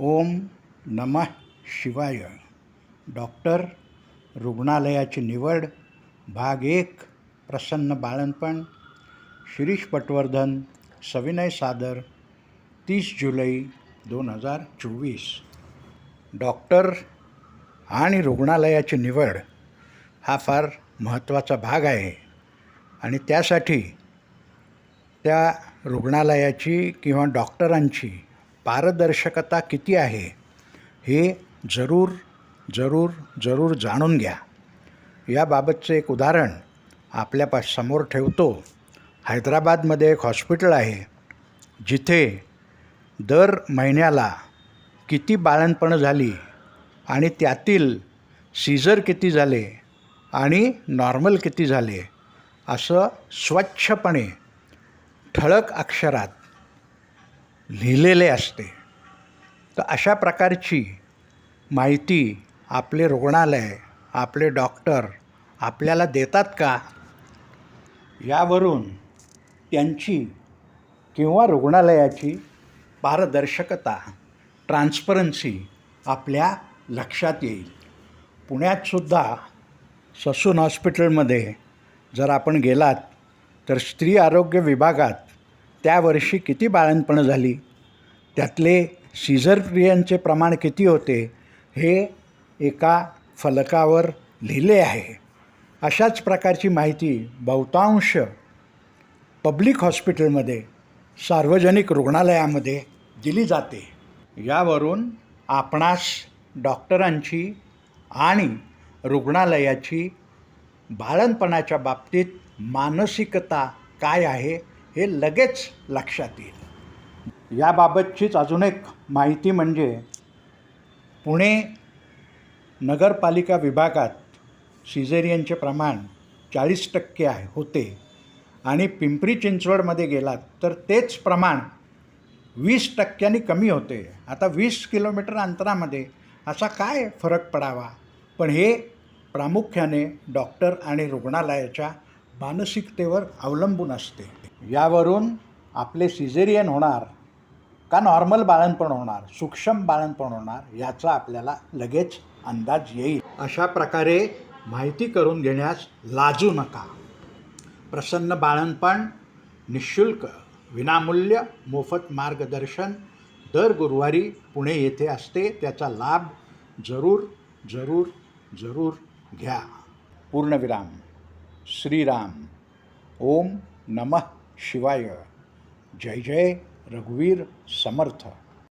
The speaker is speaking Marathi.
ओम नमः शिवाय. डॉक्टर रुग्णालयाची निवड भाग एक प्रसन्न बाळणपण शिरीष पटवर्धन सविनय सादर तीस जुलै दोन हजार चोवीस. डॉक्टर आणि रुग्णालयाची निवड हा फार महत्त्वाचा भाग आहे आणि त्यासाठी त्या रुग्णालयाची किंवा डॉक्टरांची पारदर्शकता किती आहे हे जरूर जरूर जरूर जाणून घ्या. याबाबतचं एक उदाहरण आपल्यासमोर ठेवतो. हैदराबादमध्ये एक हॉस्पिटल आहे जिथे दर महिन्याला किती बाळणपणं झाली आणि त्यातील सीझर किती झाले आणि नॉर्मल किती झाले असं स्वच्छपणे ठळक अक्षरात लिहिलेले असते. तर अशा प्रकारची माहिती आपले रुग्णालय आपले डॉक्टर आपल्याला देतात का? यावरून त्यांची किंवा रुग्णालयाची पारदर्शकता ट्रान्सपरन्सी आपल्या लक्षात येईल. पुण्यातसुद्धा ससून हॉस्पिटलमध्ये जर आपण गेलात तर स्त्री आरोग्य विभागात त्या वर्षी किती बाळणपणं झाली? त्यातले सीझर प्रियांचे प्रमाण किती होते? हे एका फलकावर लिहिले आहे. अशाच प्रकारची माहिती बहुतांश पब्लिक हॉस्पिटलमध्ये सार्वजनिक रुग्णालयामध्ये दिली जाते. यावरून आपणास डॉक्टरांची आणि रुग्णालयाची बाळणपणाच्या बाबतीत मानसिकता काय आहे हे लगेच लक्षात येईल. याबाबतचीच अजून एक माहिती म्हणजे पुणे नगरपालिका विभागात सिझेरियनचे प्रमाण चाळीस टक्के आहे होते. आणि पिंपरी चिंचवडमध्ये गेलात तर तेच प्रमाण वीस टक्क्यांनी कमी होते. आता वीस किलोमीटर अंतरामध्ये असा काय फरक पडावा? पण हे प्रामुख्याने डॉक्टर आणि रुग्णालयाच्या मानसिकतेवर अवलंबून असते. यावरून आपले सिझेरियन होणार का नॉर्मल बाळणपण होणार सूक्ष्म बाळणपण होणार याचा आपल्याला लगेच अंदाज येईल. अशा प्रकारे माहिती करून घेण्यास लाजू नका. प्रसन्न बाळणपण निशुल्क विनामूल्य मोफत मार्गदर्शन दर गुरुवारी पुणे येथे असते त्याचा लाभ जरूर जरूर जरूर घ्या. पूर्णविराम. श्रीराम. ओम नमः. शिवाय. जय जय रघुवीर समर्थ.